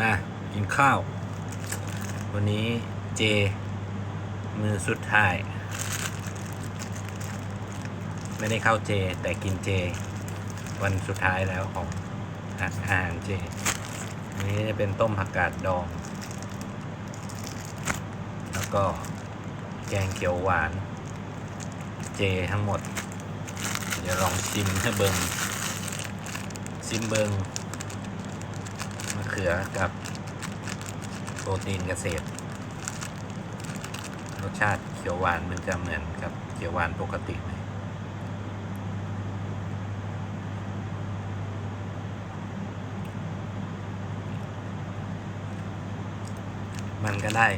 มากินข้าว วันนี้เจ มือสุดท้าย ไม่ได้เข้าเจ แต่กินเจ วันสุดท้ายแล้วของอาหารเจอันนี้จะเป็นต้มผักกาดดอง แล้วก็แกงเขียวหวาน เจทั้งหมด เดี๋ยวลองชิมให้เบิงชิมเบิง ขือกับโปรตีนเกษตร รสชาติเขียวหวานมันจะเหมือนกับเขียวหวานปกติไหมมันก็ได้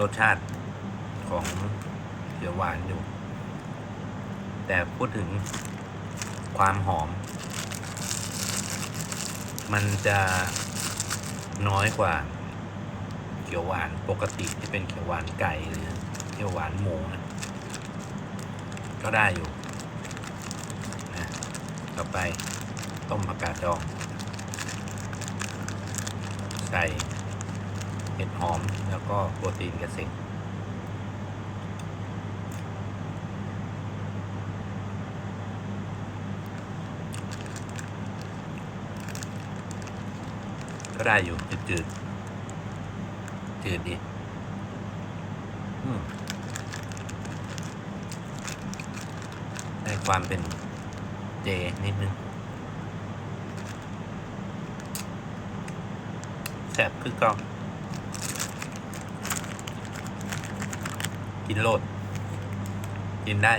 รสชาติของเขียวหวานอยู่ แต่พูดถึงความหอม มันจะน้อยกว่าเขียวหวานปกติที่เป็นเขียวหวานไก่หรือเขียวหวานหมูนะก็ได้อยู่นะต่อไปต้มผักกาดดอง ใส่เห็ดหอมแล้วก็โปรตีนเกษตร ก็ได้อยู่จืดจืดๆจืดดีได้ความเป็นเจนิดนึงแซ่บคือเกากินโลด กินได้